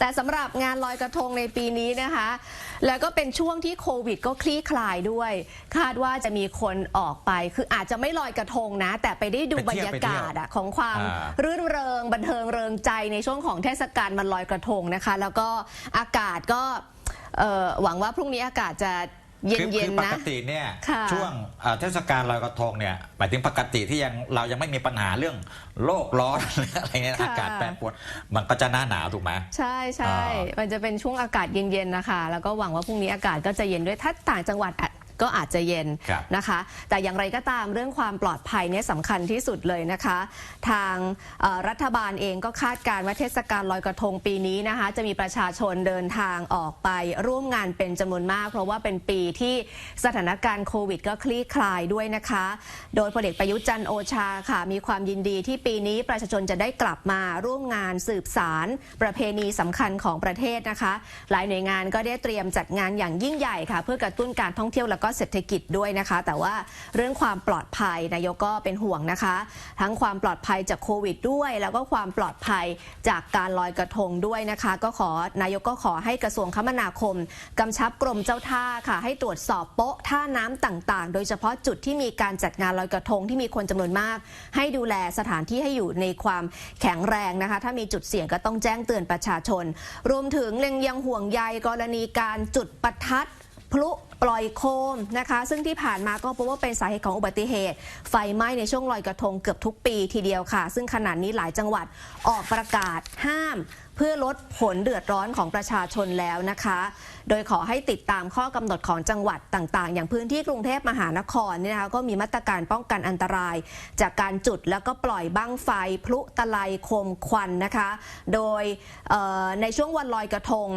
แต่สำหรับงานลอยกระทงในปีนี้นะคะ แล้วก็เป็นช่วงที่โควิดก็คลี่คลายด้วย คาดว่าจะมีคนออกไป คืออาจจะไม่ลอยกระทงนะ แต่ไปได้ดูไปบรเที่รยวยากาศอะของความอ่า รื่นเริงบันเทิงเริงใจในช่วงของเทศกาลมันลอยกระทงนะคะ แล้วก็อากาศก็เอ่อหวังว่าพรุ่งนี้อากาศจะ เคือย็คืนอปๆนะ กติเนี่ยค่ะช่วงเอ่อเทศกาลลอยกระทงเนี่ยหมายถึงปกติที่ยังเรายังไม่มีปัญหาเรื่องโลกร้อนอะไรเงี้ยค่ะ อากาศแปรปรวนมันก็จะหน้าหนาวถูกไหม ใช่ใช่ อ่ามันจะเป็นช่วงอากาศเย็นๆนะคะ แล้วก็หวังว่าพรุ่งนี้อากาศก็จะเย็นด้วย ถ้าต่างจังหวัดอาจ ก็อาจจะเย็นครับนะคะ แต่อย่างไรก็ตามเรื่องความปลอดภัยเนี่ยสำคัญที่สุดเลยนะคะ ทางเอ่อรัฐบาลเองก็คาดการณ์ว่าเทศกาลลอยกระทงปีนี้นะคะ จะมีประชาชนเดินทางออกไปร่วมงานเป็นจำนวนมาก เพราะว่าเป็นปีที่สถานการณ์โควิดก็คลี่คลายด้วยนะคะ โดยพลเอกประยุทธ์จันทร์โอชาค่ะ มีความยินดีที่ปีนี้ประชาชนจะได้กลับมาร่วมงานสืบสารประเพณีสำคัญของประเทศนะคะ หลายหน่วยงานก็ได้เตรียมจัดงานอย่างยิ่งใหญ่ค่ะ เพื่อกระตุ้นการท่องเที่ยวและก็เศรษฐกิจด้วยนะคะ แต่ว่าเรื่องความปลอดภัยนายกก็เป็นห่วงนะคะ ทั้งความปลอดภัยจากโควิดด้วย แล้วก็ความปลอดภัยจากการลอยกระทงด้วยนะคะ ก็ขอนายกก็ขอให้กระทรวงคมนาคมกำชับกรมเจ้าท่าค่ะ ให้ตรวจสอบโป๊ะท่าน้ำต่างๆ โดยเฉพาะจุดที่มีการจัดงานลอยกระทงที่มีคนจำนวนมาก ให้ดูแลสถานที่ให้อยู่ในความแข็งแรงนะคะ ถ้ามีจุดเสี่ยงก็ต้องแจ้งเตือนประชาชน รวมถึงเล็งยังห่วงใยกรณีการจุดประทัดพลุ ปล่อยโคมนะคะ ซึ่งที่ผ่านมาก็พบว่าเป็นสาเหตุของอุบัติเหตุ ไฟไหม้ในช่วงลอยกระทงเกือบทุกปีทีเดียวค่ะ ซึ่งขณะนี้หลายจังหวัดออกประกาศห้าม เพื่อลดผลเดือดร้อนของประชาชนแล้วนะคะ โดยขอให้ติดตามข้อกำหนดของจังหวัดต่างๆ อย่างพื้นที่กรุงเทพมหานครเนี่ยนะคะก็มีมาตรการป้องกันอันตราย จากการจุดแล้วก็ปล่อยบั้งไฟ พลุตะไลโคมควันนะคะ โดยในช่วงวันลอยกระทง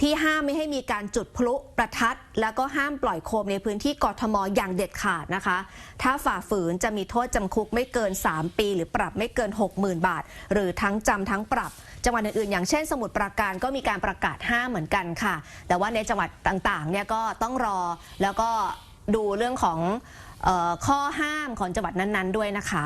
ที่ห้ามไม่ให้มีการจุดพลุประทัด แล้วก็ห้ามปล่อยโคมในพื้นที่กทมอย่างเด็ดขาดนะคะ ถ้าฝ่าฝืนจะมีโทษจำคุกไม่เกิน 3 ปี หรือปรับไม่เกิน 60,000 บาท หรือทั้งจำทั้งปรับ จังหวัดอื่นๆ อย่างเช่น สมุทรปราการก็มีการประกาศห้ามเหมือนกันค่ะ แต่ว่าในจังหวัดต่างๆเนี่ยก็ต้องรอแล้วก็ดูเรื่องของออข้อห้ามของจังหวัดนั้นๆด้วยนะคะ